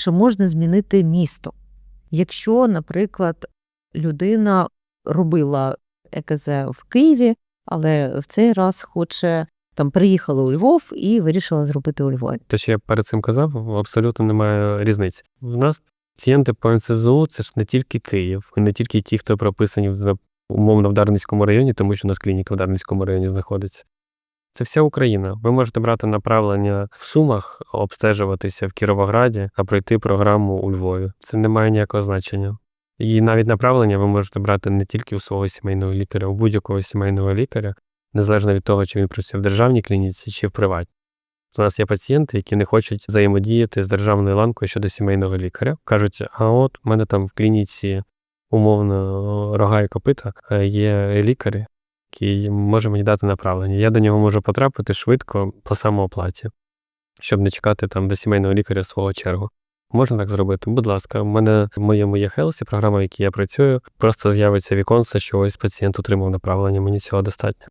чи можна змінити місто? Якщо, наприклад, людина робила ЕКЗ в Києві, але в цей раз хоче там приїхала у Львов і вирішила зробити у Львові. Те, що я перед цим казав, абсолютно немає різниці. В нас пацієнти по НСЗУ це ж не тільки Київ, і не тільки ті, хто прописані в- умовно в Дарницькому районі, тому що у нас клініка в Дарницькому районі знаходиться. Це вся Україна. Ви можете брати направлення в Сумах, обстежуватися в Кіровограді, а пройти програму у Львові. Це не має ніякого значення. І навіть направлення ви можете брати не тільки у свого сімейного лікаря, у будь-якого сімейного лікаря, незалежно від того, чи він працює в державній клініці чи в приватній. У нас є пацієнти, які не хочуть взаємодіяти з державною ланкою щодо сімейного лікаря. Кажуть, а от в мене там в клініці умовно рога і копита е, є лікар, який може мені дати направлення. Я до нього можу потрапити швидко по самооплаті, щоб не чекати там до сімейного лікаря свого чергу. Можна так зробити? Будь ласка, в мене в моєму є Хелсі, програма, в якій я працюю, просто з'явиться віконце, що ось пацієнт отримав направлення, мені цього достатньо.